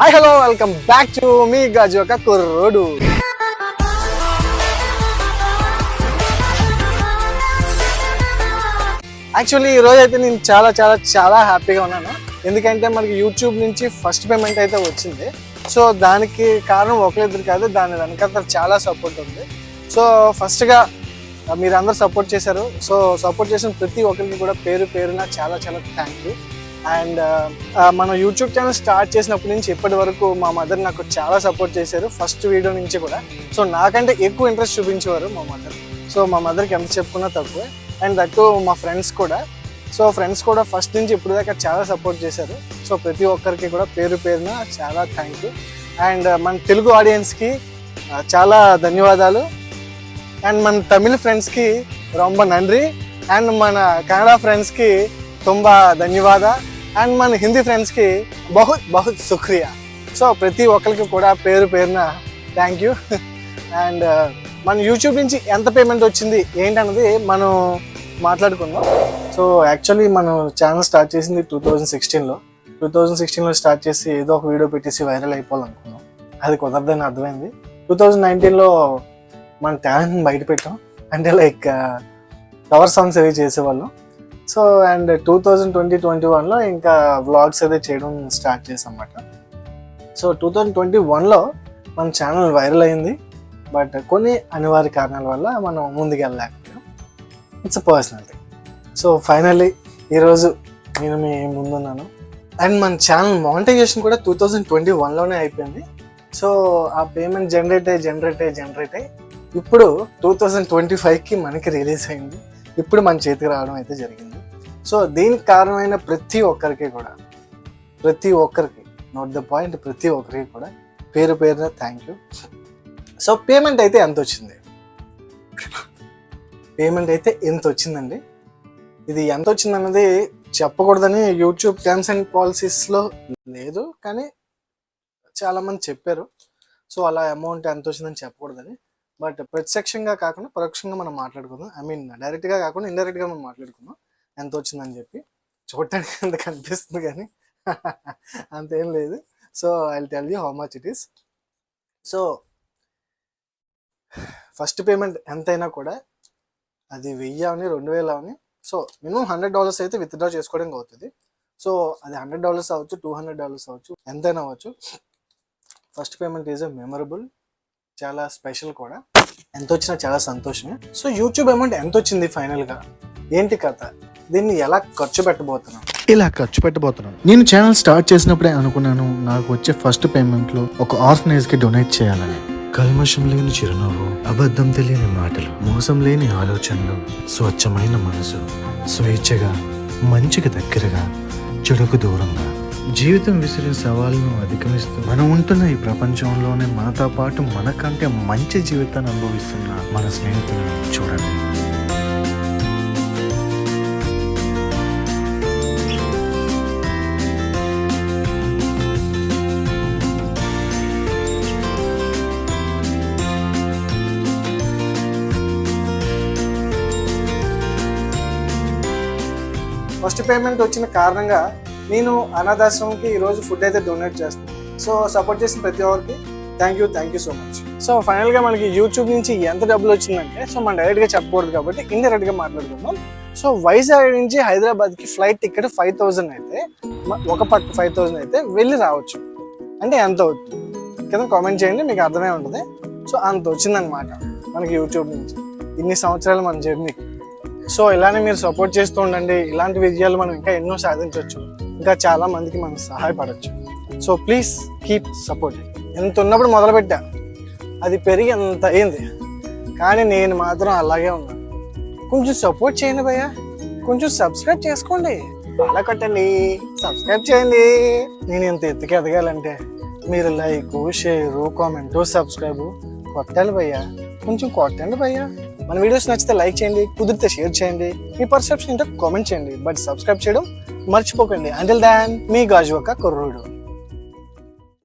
Hi hello welcome back to మీ గాజు ఒక కుర్రోడు. యాక్చువల్లీ ఈ రోజు అయితే నేను చాలా చాలా చాలా హ్యాపీగా ఉన్నాను. ఎందుకంటే మనకి యూట్యూబ్ నుంచి ఫస్ట్ పేమెంట్ అయితే వచ్చింది. సో దానికి కారణం ఒకరిద్దరు కాదు దాని వెనకాల చాలా సపోర్ట్ ఉంది. సో ఫస్ట్గా మీరు అందరు సపోర్ట్ చేశారు. సో సపోర్ట్ చేసిన ప్రతి ఒక్కరికి కూడా పేరు పేరున చాలా చాలా థ్యాంక్ యూ అండ్ మన యూట్యూబ్ ఛానల్ స్టార్ట్ చేసినప్పటి నుంచి ఇప్పటి వరకు మా మదర్ నాకు చాలా సపోర్ట్ చేశారు ఫస్ట్ వీడియో నుంచి కూడా. సో నాకంటే ఎక్కువ ఇంట్రెస్ట్ చూపించేవారు మా మదర్. సో మా మదర్కి ఎంత చెప్పుకున్నా తక్కువే. అండ్ దట్టు మా ఫ్రెండ్స్ కూడా. సో ఫ్రెండ్స్ కూడా ఫస్ట్ నుంచి ఇప్పుడు దాకా చాలా సపోర్ట్ చేశారు. సో ప్రతి ఒక్కరికి కూడా పేరు పేరున చాలా థ్యాంక్ యూ. అండ్ మన తెలుగు ఆడియన్స్కి చాలా ధన్యవాదాలు. అండ్ మన తమిళ ఫ్రెండ్స్కి రొంబ నండ్రి అండ్ మన కన్నడ ఫ్రెండ్స్కి ತುಂಬ ధన్యవాద. అండ్ మన హిందీ ఫ్రెండ్స్కి బహుత్ బహుత్ శుక్రియా సో ప్రతి ఒక్కరికి కూడా పేరు పేరున థ్యాంక్ యూ అండ్ uh, మన యూట్యూబ్ నుంచి ఎంత పేమెంట్ వచ్చింది ఏంటన్నది మనం మాట్లాడుకుందాం. సో యాక్చువల్లీ మనం ఛానల్ స్టార్ట్ చేసింది టూ థౌజండ్ సిక్స్టీన్లో టూ థౌజండ్ సిక్స్టీన్లో స్టార్ట్ చేసి ఏదో ఒక వీడియో పెట్టేసి వైరల్ అయిపోవాలనుకున్నాం. అది కుదరదని అర్థమైంది. టూ థౌజండ్ నైన్టీన్లో మన టాలెంట్ బయట పెట్టాం అంటే లైక్ కవర్ సాంగ్స్ అవి చేసేవాళ్ళం. So and two thousand twenty twenty వన్లో ఇంకా వ్లాగ్స్ అయితే చేయడం స్టార్ట్ చేసాం అన్నమాట సో టూ థౌజండ్ ట్వంటీ వన్లో మన ఛానల్ వైరల్ అయింది. బట్ కొన్ని అనివార్య కారణాల వల్ల మనం ముందుకు వెళ్ళలేకపోయాం ఇట్స్ పర్సనల్ సో ఫైనల్లీ ఈరోజు నేను మీ ముందున్నాను. అండ్ మన ఛానల్ మానిటైజేషన్ కూడా టూ థౌజండ్ ట్వంటీ వన్లోనే అయిపోయింది. సో ఆ పేమెంట్ జనరేట్ అయ్యి జనరేట్ అయ్యి జనరేట్ అయ్యి ఇప్పుడు టూ థౌజండ్ ట్వంటీ ఫైవ్కి మనకి రిలీజ్ అయింది. ఇప్పుడు మన చేతికి రావడం అయితే జరిగింది. సో దీనికి కారణమైన ప్రతి ఒక్కరికి కూడా ప్రతి ఒక్కరికి నోట్ ద పాయింట్ ప్రతి ఒక్కరికి కూడా పేరు పేరున థ్యాంక్ యూ సో పేమెంట్ అయితే ఎంత వచ్చింది? పేమెంట్ అయితే ఎంత వచ్చిందండి? ఇది ఎంత వచ్చింది అన్నది చెప్పకూడదని యూట్యూబ్ టర్మ్స్ అండ్ పాలసీస్లో లేదు కానీ చాలామంది చెప్పారు. సో అలా అమౌంట్ ఎంత వచ్చిందని చెప్పకూడదని బట్ ప్రత్యక్షంగా కాకుండా పరోక్షంగా మనం మాట్లాడుకుందాం. ఐ మీన్ డైరెక్ట్గా కాకుండా ఇండైరెక్ట్గా మనం మాట్లాడుకుందాం. ఎంత వచ్చిందని చెప్పి. చూడటానికి ఎంత కనిపిస్తుంది కానీ అంతేం లేదు. So I tell you how much it is so first payment ఎంతైనా కూడా అది వెయ్యి అవని రెండు వేలు అవని. సో మినిమం హండ్రెడ్ డాలర్స్ అయితే విత్డ్రా చేసుకోవడానికి అవుతుంది. సో అది హండ్రెడ్ డాలర్స్ అవ్వచ్చు టూ హండ్రెడ్ డాలర్స్ అవ్వచ్చు ఎంతైనా అవ్వచ్చు. ఫస్ట్ పేమెంట్ ఈజ్ మెమరబుల్ చాలా స్పెషల్ కూడా. ఎంత వచ్చినా చాలా సంతోషమే. సో యూట్యూబ్ అమౌంట్ ఎంత వచ్చింది ఫైనల్గా? ఏంటి కథ? దీన్ని ఎలా ఖర్చు పెట్టబోతున్నాం? ఇలా ఖర్చు పెట్టబోతున్నాను నేను ఛానల్ స్టార్ట్ చేసినప్పుడే అనుకున్నాను నాకు వచ్చే ఫస్ట్ పేమెంట్లో ఒక ఆర్ఫనైజ్కి డొనేట్ చేయాలని. కల్మషం లేని చిరునవ్వు అబద్ధం తెలియని మాటలు మోసం లేని ఆలోచనలు స్వచ్ఛమైన మనసు స్వేచ్ఛగా మంచికి దగ్గరగా చెడుకు దూరంగా జీవితం విసిరిన సవాళ్ళను అధిగమిస్తూ మనం ఉంటున్న ఈ ప్రపంచంలోనే మనతో పాటు మనకంటే మంచి జీవితాన్ని అనుభవిస్తున్న మన స్నేహితులను చూడండి. ఫస్ట్ పేమెంట్ వచ్చిన కారణంగా నేను అనాథాశ్రమంకి ఈరోజు ఫుడ్ అయితే డొనేట్ చేస్తాను. సో సపోర్ట్ చేసిన ప్రతి ఒక్కరికి thank you thank you so much so ఫైనల్గా మనకి యూట్యూబ్ నుంచి ఎంత డబ్బులు వచ్చిందంటే సో మనం డైరెక్ట్గా చెప్పకూడదు కాబట్టి ఇండైరెక్ట్గా మాట్లాడుకుందాం. సో వైజాగ్ నుంచి హైదరాబాద్కి ఫ్లైట్ టికెట్ ఫైవ్ థౌజండ్ అయితే ఒక పక్క ఫైవ్ థౌజండ్ అయితే వెళ్ళి రావచ్చు. అంటే ఎంత అవుతుంది? కింద కామెంట్ చేయండి మీకు అర్థమే ఉంటుంది. సో అంత వచ్చిందనమాట మనకి యూట్యూబ్ నుంచి. ఇన్ని సంవత్సరాలు మన జర్నీకి సో ఇలానే మీరు సపోర్ట్ చేస్తూ ఉండండి. ఇలాంటి విజయాలు మనం ఇంకా ఎన్నో సాధించవచ్చు. ఇంకా చాలా మందికి మనం సహాయపడవచ్చు సో ప్లీజ్ కీప్ సపోర్ట్ ఎంత ఉన్నప్పుడు మొదలుపెట్టా. అది పెరిగి అంత అయింది. కానీ నేను మాత్రం అలాగే ఉన్నాను కొంచెం సపోర్ట్ చేయండి భయ్య. కొంచెం సబ్స్క్రైబ్ చేసుకోండి. అలా కొట్టండి. సబ్స్క్రైబ్ చేయండి. నేను ఇంత ఎత్తుకి ఎదగాలంటే మీరు లైక్ షేర్ కామెంట్ సబ్స్క్రైబ్ కొట్టాలి భయ్యా. కొంచెం కొట్టండి భయ్యా. మన వీడియోస్ నచ్చితే లైక్ చేయండి కుదిరితే షేర్ చేయండి. మీ పర్సెప్షన్ ఏంటో కామెంట్ చేయండి. బట్ సబ్స్క్రైబ్ చేయడం మర్చిపోకండి. అంటిల్ దాన్ మీ గాజువక్క కుర్రుడు.